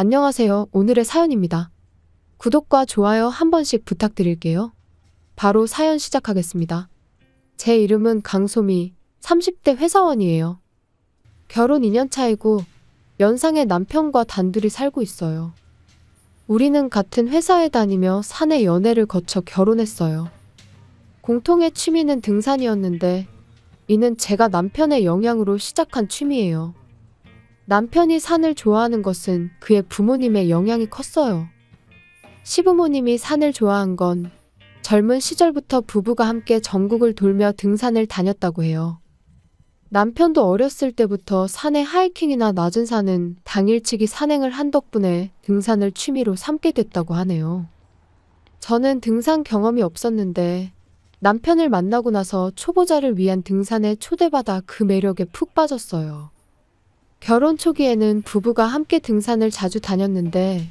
안녕하세요. 오늘의 사연입니다. 구독과 좋아요 한 번씩 부탁드릴게요. 바로 사연 시작하겠습니다. 제 이름은 강소미, 30대 회사원이에요. 결혼 2년 차이고 연상의 남편과 단둘이 살고 있어요. 우리는 같은 회사에 다니며 사내 연애를 거쳐 결혼했어요. 공통의 취미는 등산이었는데 이는 제가 남편의 영향으로 시작한 취미예요. 남편이 산을 좋아하는 것은 그의 부모님의 영향이 컸어요. 시부모님이 산을 좋아한 건 젊은 시절부터 부부가 함께 전국을 돌며 등산을 다녔다고 해요. 남편도 어렸을 때부터 산의 하이킹이나 낮은 산은 당일치기 산행을 한 덕분에 등산을 취미로 삼게 됐다고 하네요. 저는 등산 경험이 없었는데 남편을 만나고 나서 초보자를 위한 등산에 초대받아 그 매력에 푹 빠졌어요. 결혼 초기에는 부부가 함께 등산을 자주 다녔는데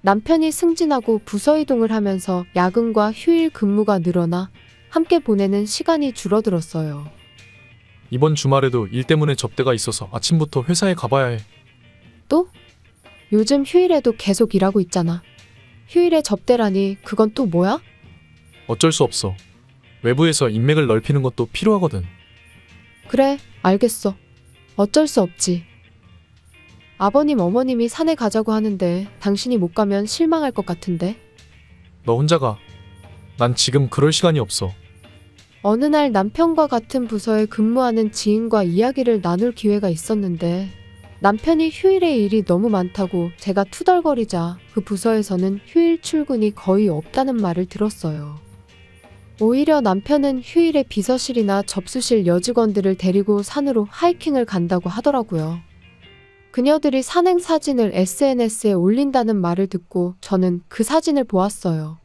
남편이 승진하고 부서 이동을 하면서 야근과 휴일 근무가 늘어나 함께 보내는 시간이 줄어들었어요. 이번 주말에도 일 때문에 접대가 있어서 아침부터 회사에 가봐야 해. 또? 요즘 휴일에도 계속 일하고 있잖아. 휴일에 접대라니 그건 또 뭐야? 어쩔 수 없어. 외부에서 인맥을 넓히는 것도 필요하거든. 그래, 알겠어. 어쩔 수 없지. 아버님, 어머님이 산에 가자고 하는데 당신이 못 가면 실망할 것 같은데. 너 혼자 가. 난 지금 그럴 시간이 없어. 어느 날 남편과 같은 부서에 근무하는 지인과 이야기를 나눌 기회가 있었는데 남편이 휴일에 일이 너무 많다고 제가 투덜거리자 그 부서에서는 휴일 출근이 거의 없다는 말을 들었어요. 오히려 남편은 휴일에 비서실이나 접수실 여직원들을 데리고 산으로 하이킹을 간다고 하더라고요. 그녀들이 산행 사진을 SNS에 올린다는 말을 듣고 저는 그 사진을 보았어요.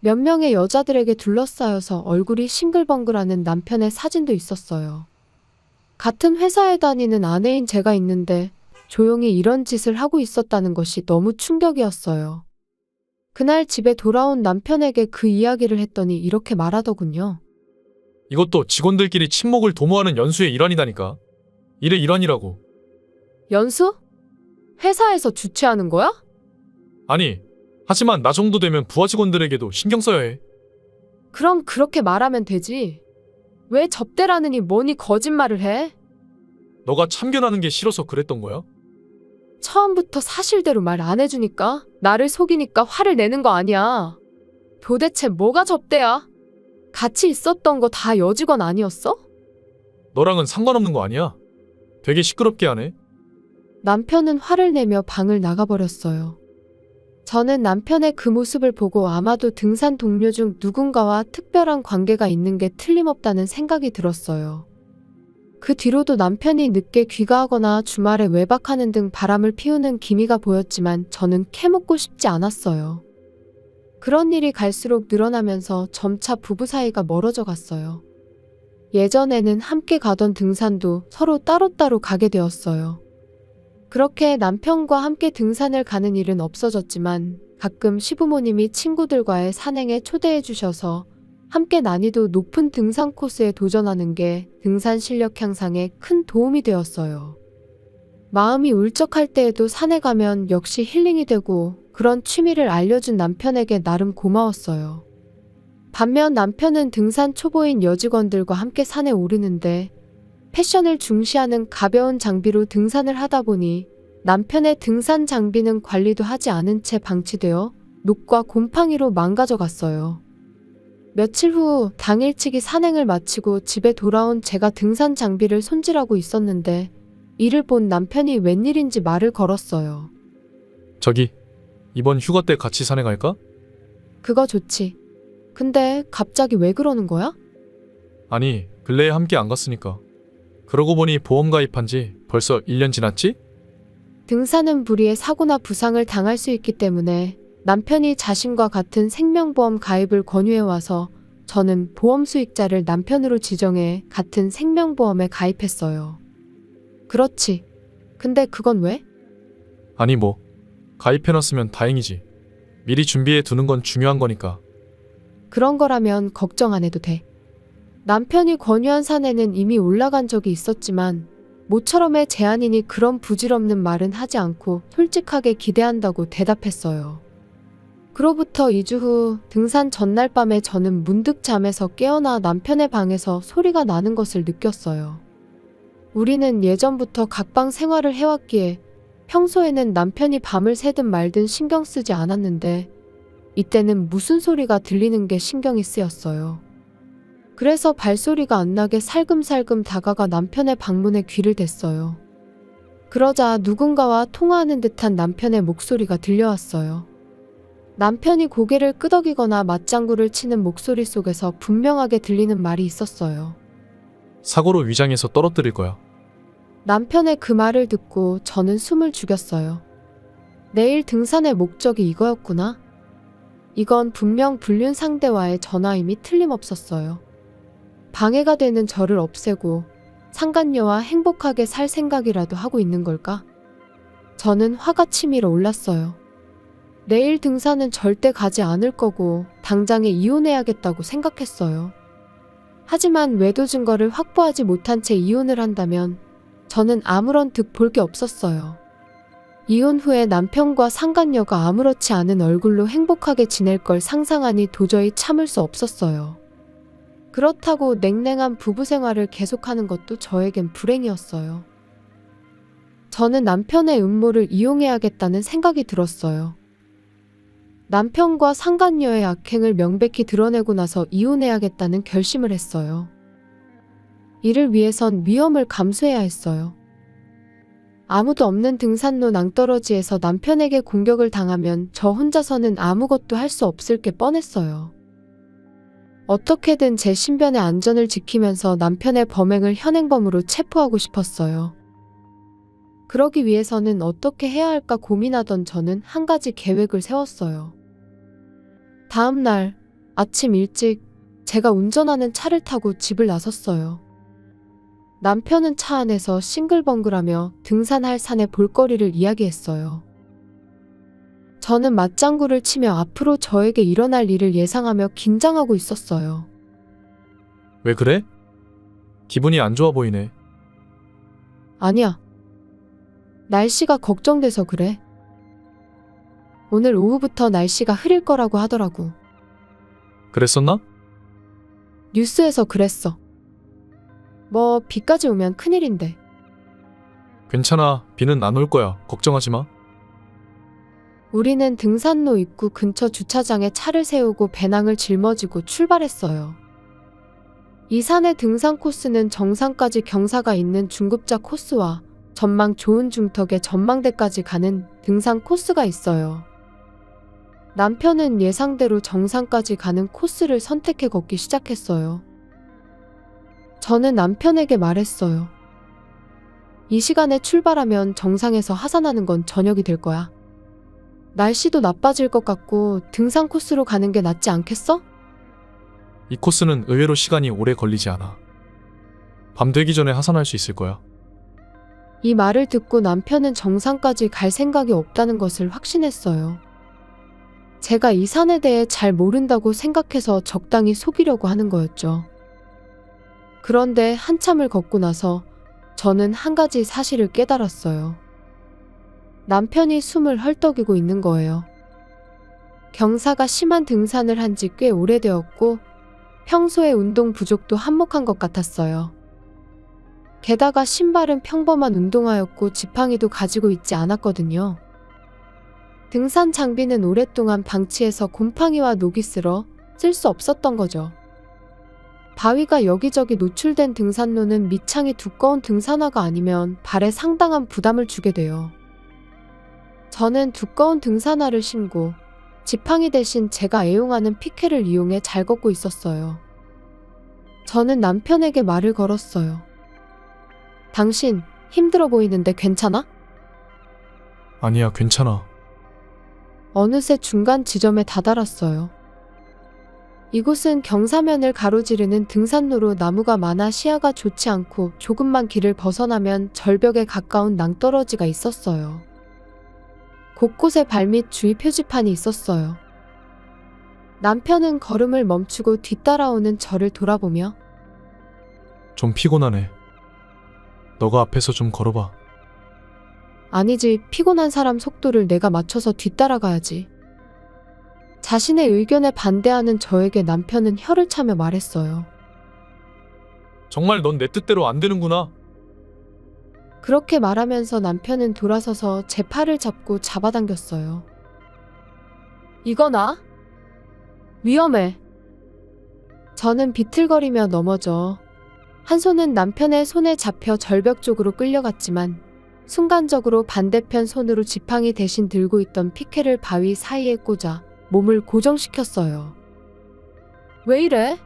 몇 명의 여자들에게 둘러싸여서 얼굴이 싱글벙글하는 남편의 사진도 있었어요. 같은 회사에 다니는 아내인 제가 있는데 조용히 이런 짓을 하고 있었다는 것이 너무 충격이었어요. 그날 집에 돌아온 남편에게 그 이야기를 했더니 이렇게 말하더군요. 이것도 직원들끼리 친목을 도모하는 연수의 일환이다니까. 일의 일환이라고. 연수? 회사에서 주최하는 거야? 아니, 하지만 나 정도 되면 부하 직원들에게도 신경 써야 해. 그럼 그렇게 말하면 되지. 왜 접대라느니 뭐니 거짓말을 해? 너가 참견하는 게 싫어서 그랬던 거야? 처음부터 사실대로 말 안 해주니까 나를 속이니까 화를 내는 거 아니야. 도대체 뭐가 접대야? 같이 있었던 거 다 여직원 아니었어? 너랑은 상관없는 거 아니야? 되게 시끄럽게 하네. 남편은 화를 내며 방을 나가버렸어요. 저는 남편의 그 모습을 보고 아마도 등산 동료 중 누군가와 특별한 관계가 있는 게 틀림없다는 생각이 들었어요. 그 뒤로도 남편이 늦게 귀가하거나 주말에 외박하는 등 바람을 피우는 기미가 보였지만 저는 캐묻고 싶지 않았어요. 그런 일이 갈수록 늘어나면서 점차 부부 사이가 멀어져 갔어요. 예전에는 함께 가던 등산도 서로 따로따로 가게 되었어요. 그렇게 남편과 함께 등산을 가는 일은 없어졌지만 가끔 시부모님이 친구들과의 산행에 초대해 주셔서 함께 난이도 높은 등산 코스에 도전하는 게 등산 실력 향상에 큰 도움이 되었어요. 마음이 울적할 때에도 산에 가면 역시 힐링이 되고 그런 취미를 알려준 남편에게 나름 고마웠어요. 반면 남편은 등산 초보인 여직원들과 함께 산에 오르는데 패션을 중시하는 가벼운 장비로 등산을 하다 보니 남편의 등산 장비는 관리도 하지 않은 채 방치되어 녹과 곰팡이로 망가져 갔어요. 며칠 후 당일치기 산행을 마치고 집에 돌아온 제가 등산 장비를 손질하고 있었는데 이를 본 남편이 웬일인지 말을 걸었어요. 저기, 이번 휴가 때 같이 산에 갈까? 그거 좋지. 근데 갑자기 왜 그러는 거야? 아니, 근래에 함께 안 갔으니까. 그러고 보니 보험 가입한 지 벌써 1년 지났지? 등산은 불의의 사고나 부상을 당할 수 있기 때문에 남편이 자신과 같은 생명보험 가입을 권유해 와서 저는 보험 수익자를 남편으로 지정해 같은 생명보험에 가입했어요. 그렇지. 근데 그건 왜? 아니 뭐, 가입해놨으면 다행이지. 미리 준비해 두는 건 중요한 거니까. 그런 거라면 걱정 안 해도 돼. 남편이 권유한 산에는 이미 올라간 적이 있었지만 모처럼의 제안이니 그런 부질없는 말은 하지 않고 솔직하게 기대한다고 대답했어요. 그로부터 2주 후 등산 전날 밤에 저는 문득 잠에서 깨어나 남편의 방에서 소리가 나는 것을 느꼈어요. 우리는 예전부터 각방 생활을 해왔기에 평소에는 남편이 밤을 새든 말든 신경 쓰지 않았는데 이때는 무슨 소리가 들리는 게 신경이 쓰였어요. 그래서 발소리가 안 나게 살금살금 다가가 남편의 방문에 귀를 댔어요. 그러자 누군가와 통화하는 듯한 남편의 목소리가 들려왔어요. 남편이 고개를 끄덕이거나 맞장구를 치는 목소리 속에서 분명하게 들리는 말이 있었어요. 사고로 위장해서 떨어뜨릴 거야. 남편의 그 말을 듣고 저는 숨을 죽였어요. 내일 등산의 목적이 이거였구나. 이건 분명 불륜 상대와의 전화임이 틀림없었어요. 방해가 되는 저를 없애고 상간녀와 행복하게 살 생각이라도 하고 있는 걸까? 저는 화가 치밀어 올랐어요. 내일 등산은 절대 가지 않을 거고 당장에 이혼해야겠다고 생각했어요. 하지만 외도 증거를 확보하지 못한 채 이혼을 한다면 저는 아무런 득 볼 게 없었어요. 이혼 후에 남편과 상간녀가 아무렇지 않은 얼굴로 행복하게 지낼 걸 상상하니 도저히 참을 수 없었어요. 그렇다고 냉랭한 부부 생활을 계속하는 것도 저에겐 불행이었어요. 저는 남편의 음모를 이용해야겠다는 생각이 들었어요. 남편과 상간녀의 악행을 명백히 드러내고 나서 이혼해야겠다는 결심을 했어요. 이를 위해선 위험을 감수해야 했어요. 아무도 없는 등산로 낭떠러지에서 남편에게 공격을 당하면 저 혼자서는 아무것도 할 수 없을 게 뻔했어요. 어떻게든 제 신변의 안전을 지키면서 남편의 범행을 현행범으로 체포하고 싶었어요. 그러기 위해서는 어떻게 해야 할까 고민하던 저는 한 가지 계획을 세웠어요. 다음 날 아침 일찍 제가 운전하는 차를 타고 집을 나섰어요. 남편은 차 안에서 싱글벙글하며 등산할 산의 볼거리를 이야기했어요. 저는 맞장구를 치며 앞으로 저에게 일어날 일을 예상하며 긴장하고 있었어요. 왜 그래? 기분이 안 좋아 보이네. 아니야. 날씨가 걱정돼서 그래. 오늘 오후부터 날씨가 흐릴 거라고 하더라고. 그랬었나? 뉴스에서 그랬어. 뭐, 비까지 오면 큰일인데. 괜찮아. 비는 안 올 거야. 걱정하지 마. 우리는 등산로 입구 근처 주차장에 차를 세우고 배낭을 짊어지고 출발했어요. 이 산의 등산 코스는 정상까지 경사가 있는 중급자 코스와 전망 좋은 중턱의 전망대까지 가는 등산 코스가 있어요. 남편은 예상대로 정상까지 가는 코스를 선택해 걷기 시작했어요. 저는 남편에게 말했어요. 이 시간에 출발하면 정상에서 하산하는 건 저녁이 될 거야. 날씨도 나빠질 것 같고 등산 코스로 가는 게 낫지 않겠어? 이 코스는 의외로 시간이 오래 걸리지 않아. 밤 되기 전에 하산할 수 있을 거야. 이 말을 듣고 남편은 정상까지 갈 생각이 없다는 것을 확신했어요. 제가 이 산에 대해 잘 모른다고 생각해서 적당히 속이려고 하는 거였죠. 그런데 한참을 걷고 나서 저는 한 가지 사실을 깨달았어요. 남편이 숨을 헐떡이고 있는 거예요. 경사가 심한 등산을 한 지 꽤 오래되었고 평소에 운동 부족도 한몫한 것 같았어요. 게다가 신발은 평범한 운동화였고 지팡이도 가지고 있지 않았거든요. 등산 장비는 오랫동안 방치해서 곰팡이와 녹이 쓸어 쓸 수 없었던 거죠. 바위가 여기저기 노출된 등산로는 밑창이 두꺼운 등산화가 아니면 발에 상당한 부담을 주게 돼요. 저는 두꺼운 등산화를 신고 지팡이 대신 제가 애용하는 피케를 이용해 잘 걷고 있었어요. 저는 남편에게 말을 걸었어요. 당신 힘들어 보이는데 괜찮아? 아니야, 괜찮아. 어느새 중간 지점에 다다랐어요. 이곳은 경사면을 가로지르는 등산로로 나무가 많아 시야가 좋지 않고 조금만 길을 벗어나면 절벽에 가까운 낭떠러지가 있었어요. 곳곳에 발밑 주의 표지판이 있었어요. 남편은 걸음을 멈추고 뒤따라오는 저를 돌아보며 좀 피곤하네. 너가 앞에서 좀 걸어봐. 아니지, 피곤한 사람 속도를 내가 맞춰서 뒤따라가야지. 자신의 의견에 반대하는 저에게 남편은 혀를 차며 말했어요. 정말 넌 내 뜻대로 안 되는구나. 그렇게 말하면서 남편은 돌아서서 제 팔을 잡고 잡아당겼어요. 이거나? 위험해. 저는 비틀거리며 넘어져 한 손은 남편의 손에 잡혀 절벽 쪽으로 끌려갔지만 순간적으로 반대편 손으로 지팡이 대신 들고 있던 피켓을 바위 사이에 꽂아 몸을 고정시켰어요. 왜 이래?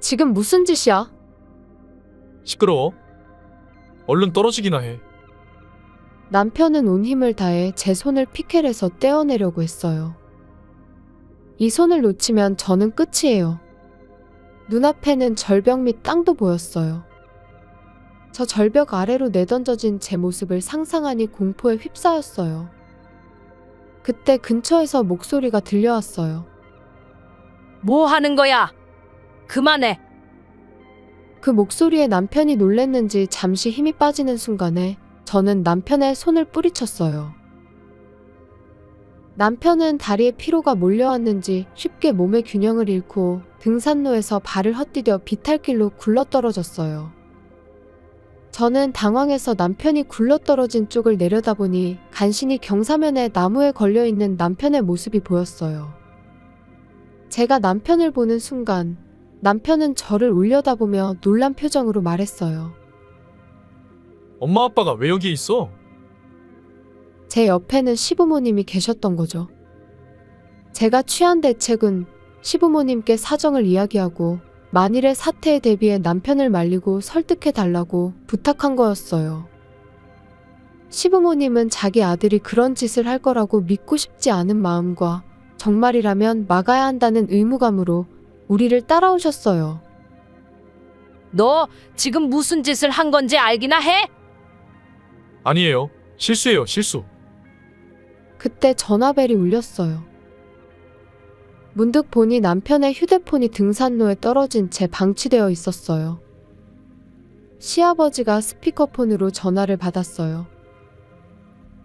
지금 무슨 짓이야? 시끄러워. 얼른 떨어지기나 해. 남편은 온 힘을 다해 제 손을 피켈에서 떼어내려고 했어요. 이 손을 놓치면 저는 끝이에요. 눈앞에는 절벽 밑 땅도 보였어요. 저 절벽 아래로 내던져진 제 모습을 상상하니 공포에 휩싸였어요. 그때 근처에서 목소리가 들려왔어요. 뭐 하는 거야? 그만해. 그 목소리에 남편이 놀랬는지 잠시 힘이 빠지는 순간에 저는 남편의 손을 뿌리쳤어요. 남편은 다리에 피로가 몰려왔는지 쉽게 몸의 균형을 잃고 등산로에서 발을 헛디뎌 비탈길로 굴러떨어졌어요. 저는 당황해서 남편이 굴러떨어진 쪽을 내려다보니 간신히 경사면에 나무에 걸려있는 남편의 모습이 보였어요. 제가 남편을 보는 순간 남편은 저를 올려다보며 놀란 표정으로 말했어요. 엄마 아빠가 왜 여기에 있어? 제 옆에는 시부모님이 계셨던 거죠. 제가 취한 대책은 시부모님께 사정을 이야기하고 만일의 사태에 대비해 남편을 말리고 설득해 달라고 부탁한 거였어요. 시부모님은 자기 아들이 그런 짓을 할 거라고 믿고 싶지 않은 마음과 정말이라면 막아야 한다는 의무감으로 우리를 따라오셨어요. 너 지금 무슨 짓을 한 건지 알기나 해? 아니에요. 실수예요, 실수. 그때 전화벨이 울렸어요. 문득 보니 남편의 휴대폰이 등산로에 떨어진 채 방치되어 있었어요. 시아버지가 스피커폰으로 전화를 받았어요.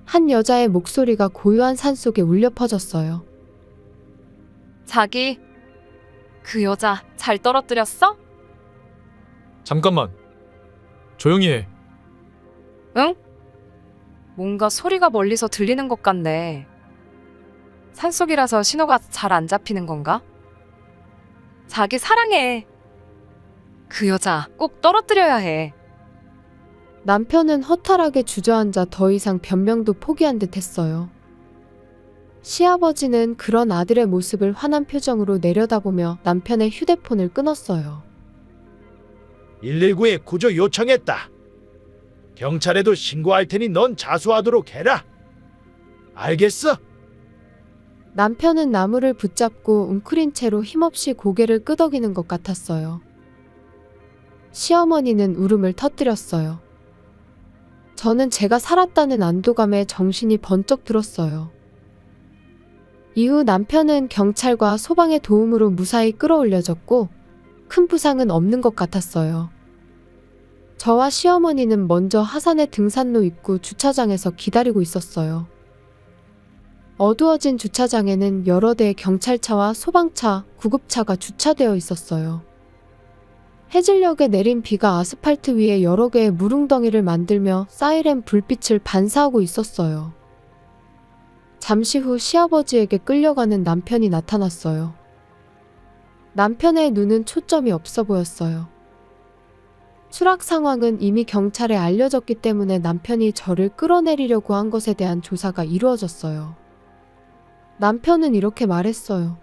한 여자의 목소리가 고요한 산속에 울려 퍼졌어요. 자기, 그 여자 잘 떨어뜨렸어? 잠깐만. 조용히 해. 뭔가 소리가 멀리서 들리는 것 같네. 산속이라서 신호가 잘 안 잡히는 건가? 자기 사랑해. 그 여자 꼭 떨어뜨려야 해. 남편은 허탈하게 주저앉아 더 이상 변명도 포기한 듯 했어요. 시아버지는 그런 아들의 모습을 화난 표정으로 내려다보며 남편의 휴대폰을 끊었어요. 119에 구조 요청했다. 경찰에도 신고할 테니 넌 자수하도록 해라. 알겠어? 남편은 나무를 붙잡고 웅크린 채로 힘없이 고개를 끄덕이는 것 같았어요. 시어머니는 울음을 터뜨렸어요. 저는 제가 살았다는 안도감에 정신이 번쩍 들었어요. 이후 남편은 경찰과 소방의 도움으로 무사히 끌어올려졌고 큰 부상은 없는 것 같았어요. 저와 시어머니는 먼저 하산의 등산로 입구 주차장에서 기다리고 있었어요. 어두워진 주차장에는 여러 대의 경찰차와 소방차, 구급차가 주차되어 있었어요. 해질녘에 내린 비가 아스팔트 위에 여러 개의 무릉덩이를 만들며 사이렌 불빛을 반사하고 있었어요. 잠시 후 시아버지에게 끌려가는 남편이 나타났어요. 남편의 눈은 초점이 없어 보였어요. 추락 상황은 이미 경찰에 알려졌기 때문에 남편이 저를 끌어내리려고 한 것에 대한 조사가 이루어졌어요. 남편은 이렇게 말했어요.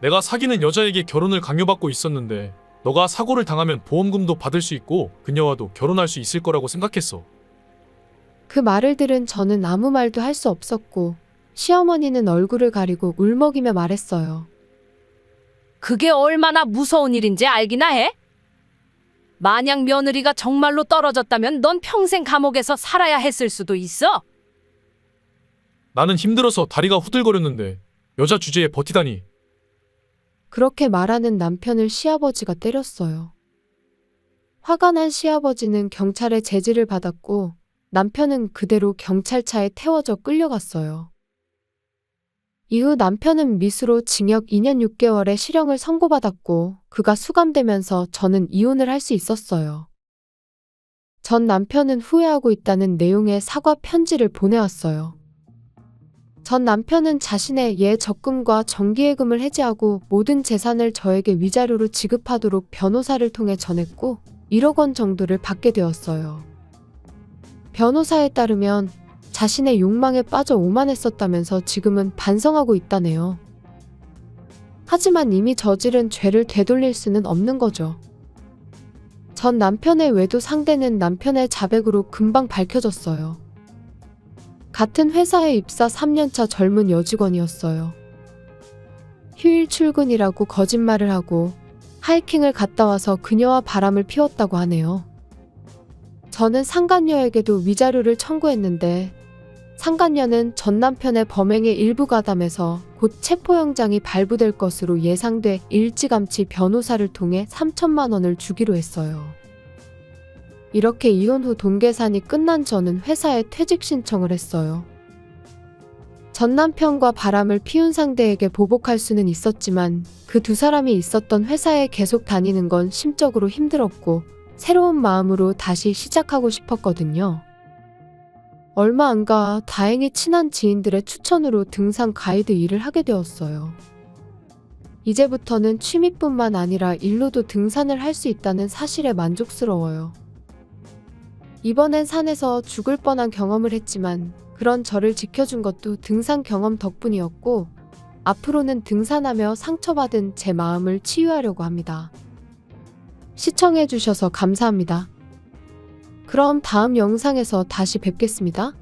내가 사귀는 여자에게 결혼을 강요받고 있었는데 너가 사고를 당하면 보험금도 받을 수 있고 그녀와도 결혼할 수 있을 거라고 생각했어. 그 말을 들은 저는 아무 말도 할 수 없었고 시어머니는 얼굴을 가리고 울먹이며 말했어요. 그게 얼마나 무서운 일인지 알기나 해? 만약 며느리가 정말로 떨어졌다면 넌 평생 감옥에서 살아야 했을 수도 있어. 나는 힘들어서 다리가 후들거렸는데 여자 주제에 버티다니. 그렇게 말하는 남편을 시아버지가 때렸어요. 화가 난 시아버지는 경찰의 제지를 받았고 남편은 그대로 경찰차에 태워져 끌려갔어요. 이후 남편은 미수로 징역 2년 6개월의 실형을 선고받았고 그가 수감되면서 저는 이혼을 할 수 있었어요. 전 남편은 후회하고 있다는 내용의 사과 편지를 보내왔어요. 전 남편은 자신의 예 적금과 정기예금을 해지하고 모든 재산을 저에게 위자료로 지급하도록 변호사를 통해 전했고 1억 원 정도를 받게 되었어요. 변호사에 따르면 자신의 욕망에 빠져 오만했었다면서 지금은 반성하고 있다네요. 하지만 이미 저지른 죄를 되돌릴 수는 없는 거죠. 전 남편의 외도 상대는 남편의 자백으로 금방 밝혀졌어요. 같은 회사에 입사 3년차 젊은 여직원이었어요. 휴일 출근이라고 거짓말을 하고 하이킹을 갔다 와서 그녀와 바람을 피웠다고 하네요. 저는 상간녀에게도 위자료를 청구했는데 상간녀는 전 남편의 범행에 일부 가담해서 곧 체포영장이 발부될 것으로 예상돼 일찌감치 변호사를 통해 3천만 원을 주기로 했어요. 이렇게 이혼 후 돈계산이 끝난 저는 회사에 퇴직 신청을 했어요. 전 남편과 바람을 피운 상대에게 보복할 수는 있었지만 그 두 사람이 있었던 회사에 계속 다니는 건 심적으로 힘들었고 새로운 마음으로 다시 시작하고 싶었거든요. 얼마 안 가 다행히 친한 지인들의 추천으로 등산 가이드 일을 하게 되었어요. 이제부터는 취미뿐만 아니라 일로도 등산을 할 수 있다는 사실에 만족스러워요. 이번엔 산에서 죽을 뻔한 경험을 했지만 그런 저를 지켜준 것도 등산 경험 덕분이었고 앞으로는 등산하며 상처받은 제 마음을 치유하려고 합니다. 시청해주셔서 감사합니다. 그럼 다음 영상에서 다시 뵙겠습니다.